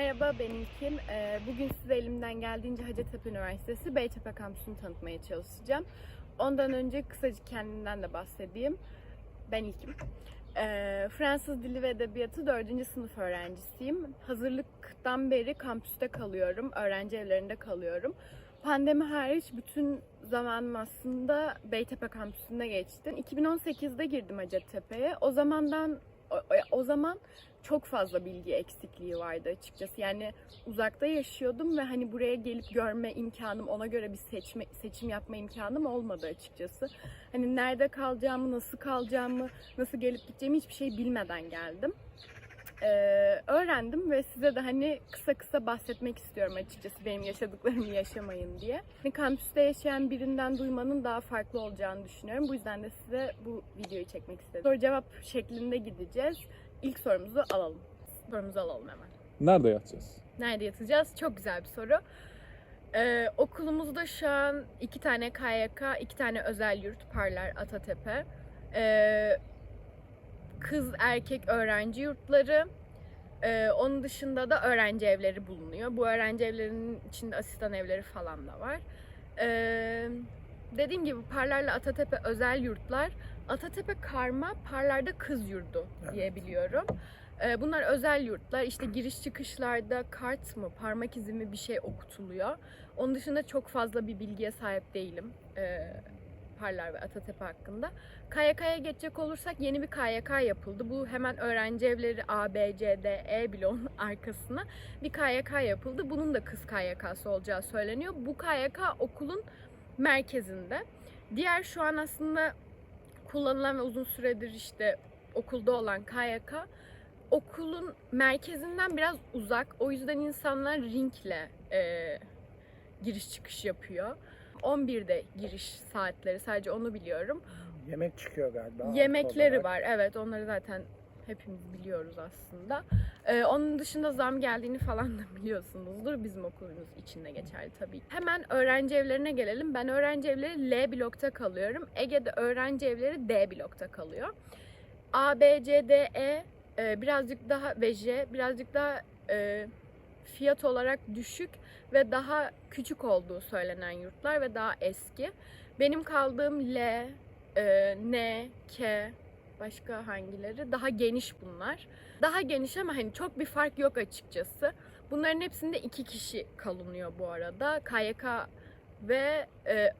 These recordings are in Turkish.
Merhaba ben İlkim. Ee, Bugün size elimden geldiğince Hacettepe Üniversitesi Beytepe kampüsünü tanıtmaya çalışacağım. Ondan önce kısacık kendimden de bahsedeyim. Ben İlkim. Ee, Fransız Dili ve Edebiyatı 4. sınıf öğrencisiyim. Hazırlıktan beri kampüste kalıyorum, öğrenci evlerinde kalıyorum. Pandemi hariç bütün zamanım aslında Beytepe kampüsünde geçti. 2018'de girdim Hacettepe'ye. O zamandan o, o zaman çok fazla bilgi eksikliği vardı açıkçası. Yani uzakta yaşıyordum ve hani buraya gelip görme imkanım, ona göre bir seçme, seçim yapma imkanım olmadı açıkçası. Hani nerede kalacağımı, nasıl kalacağımı, nasıl gelip gideceğimi hiçbir şey bilmeden geldim. Ee, öğrendim ve size de hani kısa kısa bahsetmek istiyorum açıkçası benim yaşadıklarımı yaşamayın diye. Hani kampüste yaşayan birinden duymanın daha farklı olacağını düşünüyorum. Bu yüzden de size bu videoyu çekmek istedim. Soru cevap şeklinde gideceğiz. İlk sorumuzu alalım. Sorumuzu alalım hemen. Nerede yatacağız? Nerede yatacağız? Çok güzel bir soru. Ee, okulumuzda şu an iki tane KYK, iki tane özel yurt Parlar Atatepe. Ee, kız erkek öğrenci yurtları. Ee, onun dışında da öğrenci evleri bulunuyor. Bu öğrenci evlerinin içinde asistan evleri falan da var. Ee, dediğim gibi Parlar'la Atatepe özel yurtlar. Atatepe karma, Parlar'da kız yurdu diye biliyorum. Ee, Bunlar özel yurtlar. İşte giriş çıkışlarda kart mı, parmak izi mi bir şey okutuluyor. Onun dışında çok fazla bir bilgiye sahip değilim. Ee, Parlar ve Atatepe hakkında. KYK'ya geçecek olursak yeni bir KYK yapıldı. Bu hemen öğrenci evleri A, B, C, D, E bloğun arkasına bir KYK yapıldı. Bunun da kız KYK'sı olacağı söyleniyor. Bu KYK okulun merkezinde. Diğer şu an aslında kullanılan ve uzun süredir işte okulda olan KYK okulun merkezinden biraz uzak. O yüzden insanlar ringle e, giriş çıkış yapıyor. 11'de giriş saatleri sadece onu biliyorum. Yemek çıkıyor galiba. Yemekleri var evet onları zaten hepimiz biliyoruz aslında. Ee, onun dışında zam geldiğini falan da biliyorsunuzdur. Bizim okulumuz içinde geçerli tabii. Hemen öğrenci evlerine gelelim. Ben öğrenci evleri L blokta kalıyorum. Ege'de öğrenci evleri D blokta kalıyor. A, B, C, D, E e, birazcık daha ve J birazcık daha e, fiyat olarak düşük ve daha küçük olduğu söylenen yurtlar ve daha eski. Benim kaldığım L, e, N, K, başka hangileri? Daha geniş bunlar. Daha geniş ama hani çok bir fark yok açıkçası. Bunların hepsinde iki kişi kalınıyor bu arada. KYK ve e,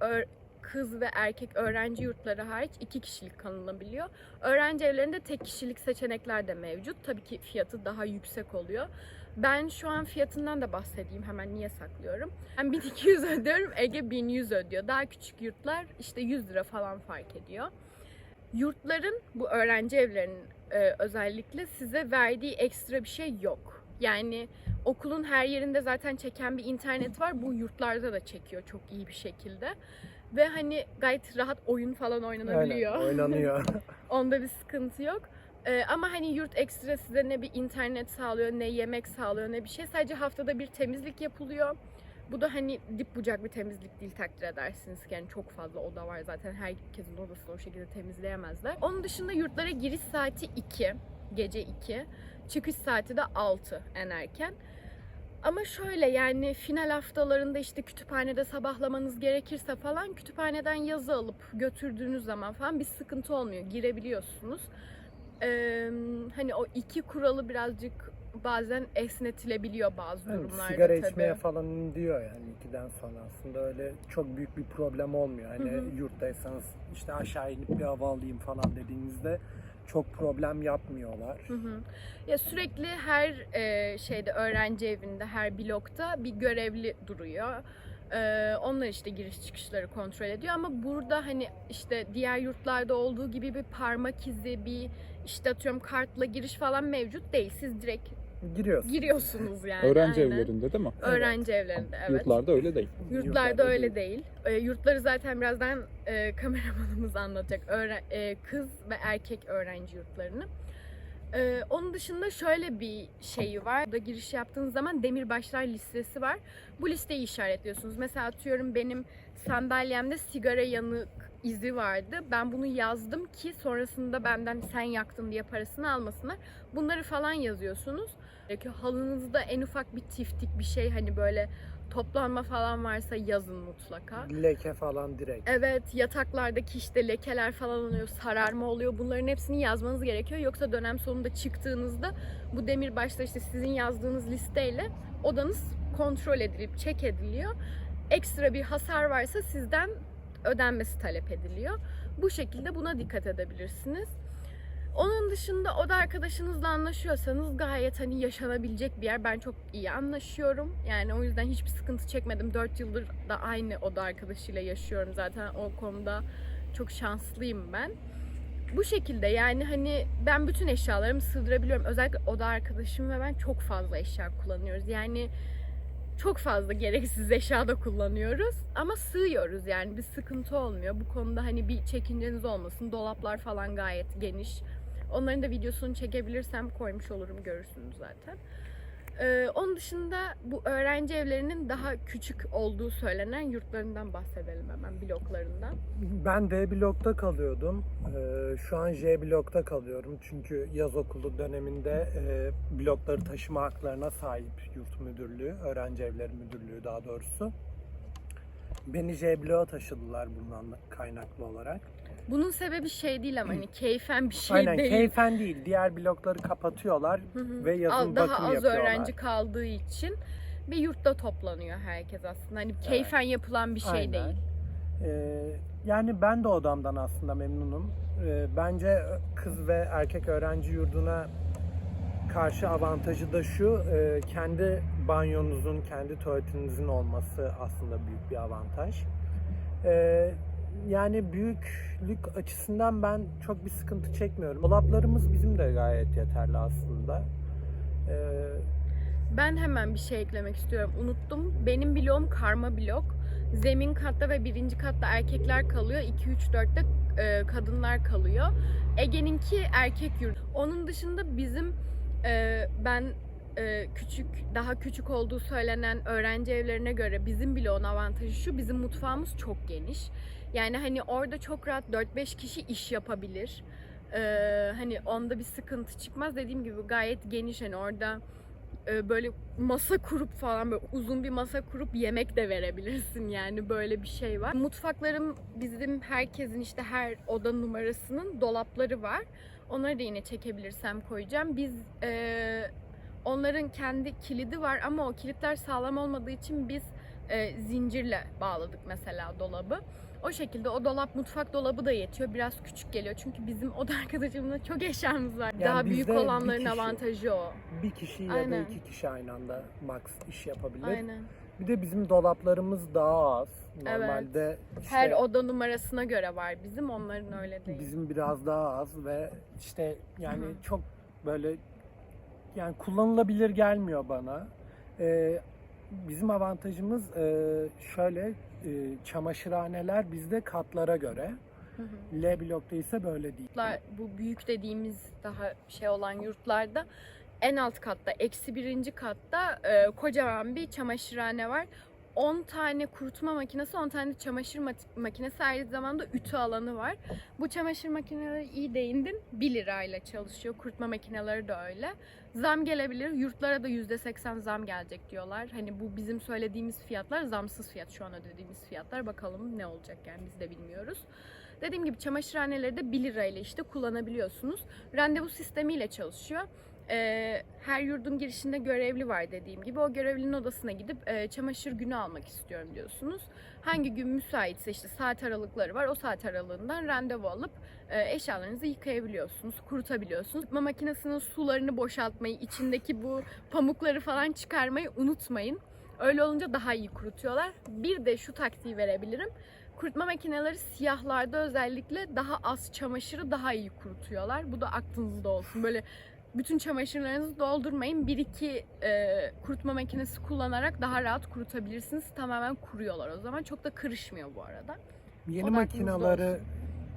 kız ve erkek öğrenci yurtları hariç iki kişilik kalınabiliyor. Öğrenci evlerinde tek kişilik seçenekler de mevcut. Tabii ki fiyatı daha yüksek oluyor. Ben şu an fiyatından da bahsedeyim. Hemen niye saklıyorum? Ben 1200 ödüyorum. Ege 1100 ödüyor. Daha küçük yurtlar işte 100 lira falan fark ediyor. Yurtların bu öğrenci evlerinin e, özellikle size verdiği ekstra bir şey yok. Yani okulun her yerinde zaten çeken bir internet var. Bu yurtlarda da çekiyor çok iyi bir şekilde. Ve hani gayet rahat oyun falan oynanabiliyor. Aynen, oynanıyor. Onda bir sıkıntı yok. Ee, ama hani yurt ekstra size ne bir internet sağlıyor, ne yemek sağlıyor, ne bir şey. Sadece haftada bir temizlik yapılıyor. Bu da hani dip bucak bir temizlik değil takdir edersiniz ki. Yani çok fazla oda var zaten. Herkesin odasını o şekilde temizleyemezler. Onun dışında yurtlara giriş saati 2. Gece 2. Çıkış saati de 6 en erken. Ama şöyle yani final haftalarında işte kütüphanede sabahlamanız gerekirse falan kütüphaneden yazı alıp götürdüğünüz zaman falan bir sıkıntı olmuyor. Girebiliyorsunuz. Ee, hani o iki kuralı birazcık bazen esnetilebiliyor bazı Yani durumlarda sigara tabii. içmeye falan diyor yani ikiden sonra aslında öyle çok büyük bir problem olmuyor. Hani Hı hı. yurttaysanız işte aşağı inip bir hava alayım falan dediğinizde çok problem yapmıyorlar. Hı hı. Ya sürekli her e, şeyde öğrenci evinde, her blokta bir görevli duruyor. Ee, onlar işte giriş çıkışları kontrol ediyor ama burada hani işte diğer yurtlarda olduğu gibi bir parmak izi, bir işte atıyorum kartla giriş falan mevcut değil. Siz direkt Giriyorsun. giriyorsunuz yani. Öğrenci aynen. evlerinde değil mi? Öğrenci evlerinde evet. Yurtlarda öyle değil. Yurtlarda öyle değil. E, yurtları zaten birazdan e, kameramanımız anlatacak. Öğre- e, kız ve erkek öğrenci yurtlarını. E, onun dışında şöyle bir şeyi var. Burada giriş yaptığınız zaman demirbaşlar listesi var. Bu listeyi işaretliyorsunuz. Mesela atıyorum benim sandalyemde sigara yanık izi vardı. Ben bunu yazdım ki sonrasında benden sen yaktın diye parasını almasınlar. Bunları falan yazıyorsunuz. Gerekiyor. Halınızda en ufak bir tiftik bir şey hani böyle toplanma falan varsa yazın mutlaka. Leke falan direkt. Evet yataklardaki işte lekeler falan oluyor, sararma oluyor. Bunların hepsini yazmanız gerekiyor. Yoksa dönem sonunda çıktığınızda bu demirbaşta işte sizin yazdığınız listeyle odanız kontrol edilip çek ediliyor. Ekstra bir hasar varsa sizden ödenmesi talep ediliyor. Bu şekilde buna dikkat edebilirsiniz. Onun dışında oda arkadaşınızla anlaşıyorsanız gayet hani yaşanabilecek bir yer. Ben çok iyi anlaşıyorum. Yani o yüzden hiçbir sıkıntı çekmedim. 4 yıldır da aynı oda arkadaşıyla yaşıyorum zaten. O konuda çok şanslıyım ben. Bu şekilde yani hani ben bütün eşyalarımı sığdırabiliyorum. Özellikle oda arkadaşım ve ben çok fazla eşya kullanıyoruz. Yani çok fazla gereksiz eşya da kullanıyoruz ama sığıyoruz yani bir sıkıntı olmuyor. Bu konuda hani bir çekinceniz olmasın. Dolaplar falan gayet geniş. Onların da videosunu çekebilirsem koymuş olurum görürsünüz zaten. Ee, onun dışında bu öğrenci evlerinin daha küçük olduğu söylenen yurtlarından bahsedelim hemen bloklarından. Ben D blokta kalıyordum. Ee, şu an J blokta kalıyorum. Çünkü yaz okulu döneminde e, blokları taşıma haklarına sahip yurt müdürlüğü, öğrenci evleri müdürlüğü daha doğrusu. Beni J bloğa taşıdılar bundan kaynaklı olarak. Bunun sebebi şey değil ama hani keyfen bir şey Aynen değil. keyfen değil. Diğer blokları kapatıyorlar Hı hı. ve yazın Al- daha bakım az yapıyorlar. öğrenci kaldığı için bir yurtta toplanıyor herkes aslında. Hani keyfen yapılan bir şey Aynen. değil. Ee, yani ben de odamdan aslında memnunum. Ee, bence kız ve erkek öğrenci yurduna karşı avantajı da şu, e, kendi banyonuzun, kendi tuvaletinizin olması aslında büyük bir avantaj. Ee, yani büyüklük açısından ben çok bir sıkıntı çekmiyorum. Dolaplarımız bizim de gayet yeterli aslında. Ee, Ben hemen bir şey eklemek istiyorum. Unuttum. Benim bloğum karma blok. Zemin katta ve birinci katta erkekler kalıyor. 2, 3, 4'te e, kadınlar kalıyor. Ege'ninki erkek yurt. Onun dışında bizim e, ben küçük, daha küçük olduğu söylenen öğrenci evlerine göre bizim bloğun avantajı şu. Bizim mutfağımız çok geniş. Yani hani orada çok rahat 4-5 kişi iş yapabilir. E, hani onda bir sıkıntı çıkmaz. Dediğim gibi gayet geniş. Hani orada e, böyle masa kurup falan böyle uzun bir masa kurup yemek de verebilirsin yani böyle bir şey var. Mutfaklarım bizim herkesin işte her oda numarasının dolapları var. Onları da yine çekebilirsem koyacağım. Biz e, onların kendi kilidi var ama o kilitler sağlam olmadığı için biz e, zincirle bağladık mesela dolabı. O şekilde o dolap mutfak dolabı da yetiyor. Biraz küçük geliyor çünkü bizim oda arkadaşımla çok eşyamız var. Yani Daha büyük olanların kişi- avantajı o. bir kişi ya Aynen. da iki kişi aynı anda max iş yapabilir. Aynen. Bir de bizim dolaplarımız daha az. Normalde işte Her oda numarasına göre var bizim, onların öyle değil. bizim biraz daha az ve işte yani Hı hı. çok böyle yani kullanılabilir gelmiyor bana. Ee, bizim avantajımız e, şöyle e, çamaşırhaneler bizde katlara göre. Hı hı. L blokta ise böyle değil. Yurtlar, bu büyük dediğimiz daha şey olan yurtlarda en alt katta, eksi birinci katta e, kocaman bir çamaşırhane var. 10 tane kurutma makinesi, 10 tane çamaşır ma- makinesi aynı zamanda ütü alanı var. Bu çamaşır makineleri iyi değindin 1 lirayla çalışıyor. Kurutma makineleri de öyle. Zam gelebilir. Yurtlara da %80 zam gelecek diyorlar. Hani bu bizim söylediğimiz fiyatlar zamsız fiyat şu an ödediğimiz fiyatlar. Bakalım ne olacak yani biz de bilmiyoruz. Dediğim gibi çamaşırhaneleri de 1 lirayla işte kullanabiliyorsunuz. Randevu sistemiyle çalışıyor. Ee, her yurdun girişinde görevli var dediğim gibi. O görevlinin odasına gidip e, çamaşır günü almak istiyorum diyorsunuz. Hangi gün müsaitse işte saat aralıkları var. O saat aralığından randevu alıp e, eşyalarınızı yıkayabiliyorsunuz, kurutabiliyorsunuz. Kurutma makinesinin sularını boşaltmayı, içindeki bu pamukları falan çıkarmayı unutmayın. Öyle olunca daha iyi kurutuyorlar. Bir de şu taktiği verebilirim. Kurutma makineleri siyahlarda özellikle daha az çamaşırı daha iyi kurutuyorlar. Bu da aklınızda olsun. Böyle bütün çamaşırlarınızı doldurmayın. Bir iki e, kurutma makinesi kullanarak daha rahat kurutabilirsiniz. Tamamen kuruyorlar o zaman. Çok da kırışmıyor bu arada. Yeni O da aklınızda makineleri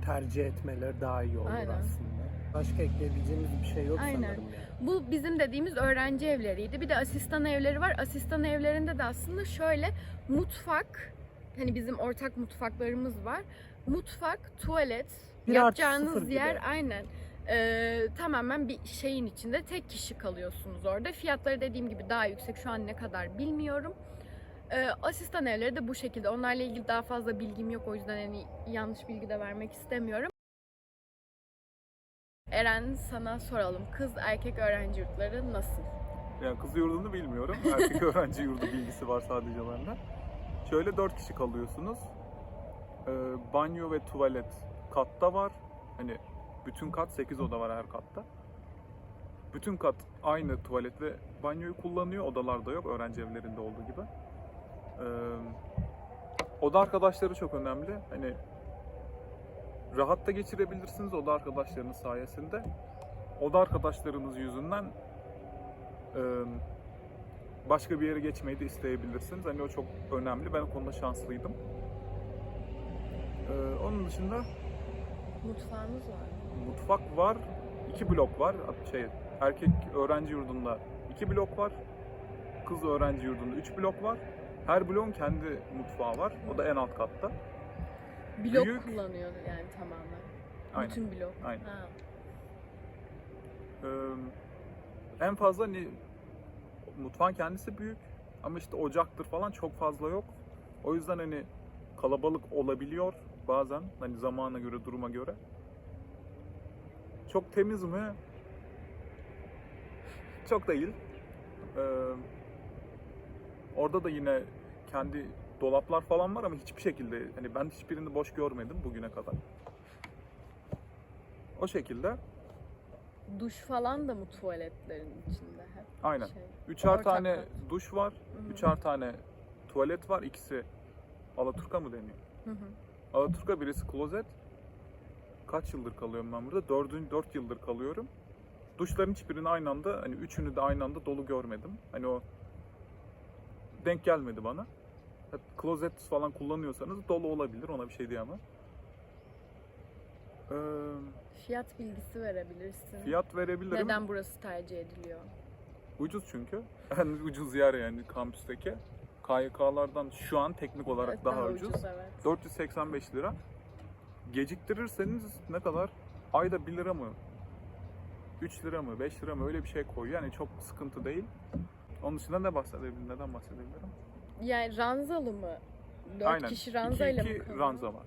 tercih etmeleri daha iyi olur Aynen. aslında. Başka ekleyebileceğimiz bir şey yok Aynen. sanırım yani. Bu bizim dediğimiz öğrenci evleriydi. Bir de asistan evleri var. Asistan evlerinde de aslında şöyle mutfak hani bizim ortak mutfaklarımız var. mutfak, tuvalet, Bir yapacağınız sıfır gibi. yer aynen. Ee, tamamen bir şeyin içinde tek kişi kalıyorsunuz orada. Fiyatları dediğim gibi daha yüksek. Şu an ne kadar bilmiyorum. Ee, asistan evleri de bu şekilde. Onlarla ilgili daha fazla bilgim yok. O yüzden hani yanlış bilgi de vermek istemiyorum. Eren sana soralım. Kız erkek öğrenci yurtları nasıl? Yani kız yurdunu bilmiyorum. Erkek öğrenci yurdu bilgisi var sadece bende. Şöyle dört kişi kalıyorsunuz. Ee, banyo ve tuvalet katta var. Hani bütün kat 8 oda var her katta. Bütün kat aynı tuvalet ve banyoyu kullanıyor. Odalarda yok. Öğrenci evlerinde olduğu gibi. Ee, oda arkadaşları çok önemli. Hani rahat da geçirebilirsiniz oda arkadaşlarınız sayesinde. Oda arkadaşlarınız yüzünden e, başka bir yere geçmeyi de isteyebilirsiniz. Hani o çok önemli. Ben o konuda şanslıydım. E, onun dışında Mutfağınız var? Mutfak var. iki blok var. Şey, erkek öğrenci yurdunda iki blok var. Kız öğrenci yurdunda üç blok var. Her bloğun kendi mutfağı var. O da en alt katta. Blok Büyük. kullanıyor yani tamamen. Aynen. Bütün blok. Aynen. Ha. Ee, en fazla hani mutfağın kendisi büyük ama işte ocaktır falan çok fazla yok. O yüzden hani kalabalık olabiliyor bazen hani zamana göre duruma göre. Çok temiz mi? Çok değil. Ee, orada da yine kendi dolaplar falan var ama hiçbir şekilde hani ben hiçbirini boş görmedim bugüne kadar. O şekilde. Duş falan da mı tuvaletlerin içinde hep? Aynen. Şey. Üçer tane kat. duş var, Hı hı. üçer tane tuvalet var. İkisi Alaturka mı deniyor? Hı hı. Alaturka birisi klozet. Kaç yıldır kalıyorum ben burada? Dördün, dört yıldır kalıyorum. Duşların hiçbirini aynı anda, hani üçünü de aynı anda dolu görmedim. Hani o denk gelmedi bana. Klozet falan kullanıyorsanız dolu olabilir, ona bir şey diyemem. Ee, Fiyat bilgisi verebilirsin. fiyat verebilirim. Neden burası tercih ediliyor? Ucuz çünkü. En ucuz yer yani kampüsteki. KYK'lardan şu an teknik olarak Evet, daha, ucuz. evet. 485 lira. Geciktirirseniz ne kadar? Ayda 1 lira mı? 3 lira mı? 5 lira mı? Öyle bir şey koyuyor. Yani çok sıkıntı değil. Onun dışında ne bahsedebilirim? Neden bahsedebilirim? Yani ranzalı mı? Dört Aynen. kişi ranzayla İki, mı iki kalıyor? ranza var.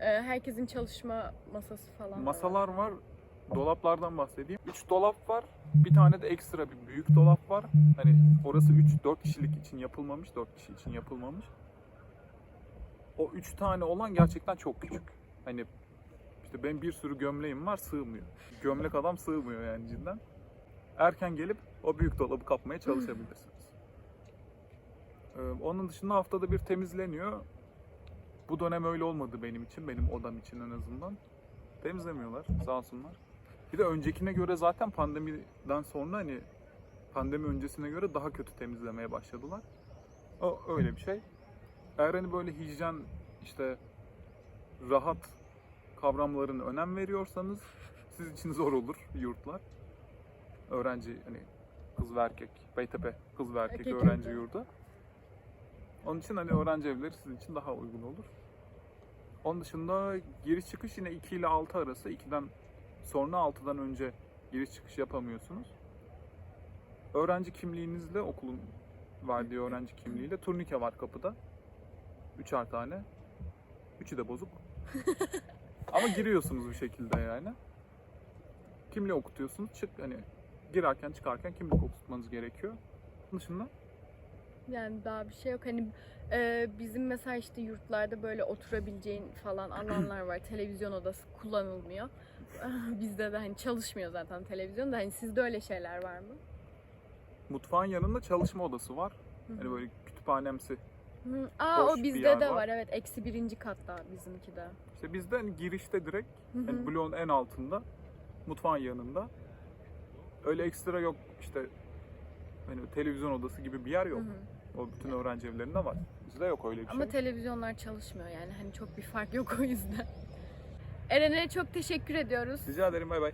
Ee, herkesin çalışma masası falan var. Masalar var. Dolaplardan bahsedeyim. 3 dolap var. Bir tane de ekstra bir büyük dolap var. Hani orası 3-4 kişilik için yapılmamış. 4 kişi için yapılmamış. O 3 tane olan gerçekten çok küçük. Hani işte benim bir sürü gömleğim var sığmıyor. Gömlek adam sığmıyor yani cidden. Erken gelip o büyük dolabı kapmaya çalışabilirsiniz. Ee, onun dışında haftada bir temizleniyor. Bu dönem öyle olmadı benim için, benim odam için en azından. Temizlemiyorlar sağ olsunlar. Bir de öncekine göre zaten pandemiden sonra hani pandemi öncesine göre daha kötü temizlemeye başladılar. O öyle bir şey. Eğer hani böyle hijyen işte rahat kavramlarına önem veriyorsanız siz için zor olur yurtlar. Öğrenci hani kız ve erkek, Beytepe kız ve erkek Erkek öğrenci yurdu. yurdu. Onun için hani öğrenci evleri sizin için daha uygun olur. Onun dışında giriş çıkış yine 2 ile 6 arası. 2'den sonra 6'dan önce giriş çıkış yapamıyorsunuz. Öğrenci kimliğinizle okulun verdiği öğrenci kimliğiyle turnike var kapıda. Üçer tane. Üçü de bozuk. Ama giriyorsunuz bir şekilde yani. Kimliği okutuyorsunuz. Çık hani girerken çıkarken kimlik okutmanız gerekiyor. Bunun dışında Yani daha bir şey yok. Hani e, bizim mesela işte yurtlarda böyle oturabileceğin falan alanlar var. Televizyon odası kullanılmıyor. Bizde de hani çalışmıyor zaten televizyon da. Hani sizde öyle şeyler var mı? mutfağın yanında çalışma odası var. Hani böyle kütüphanemsi Hı. Aa boş o bir bizde yer de var. var. evet. Eksi birinci katta bizimki de. İşte bizde hani girişte direkt Hı hı. bloğun en altında mutfağın yanında öyle ekstra yok işte hani televizyon odası gibi bir yer yok. Hı. O bütün öğrenci evlerinde var. Bizde yok öyle bir Ama şey. televizyonlar çalışmıyor yani. Hani çok bir fark yok o yüzden. Eren'e çok teşekkür ediyoruz. Rica ederim bay bay.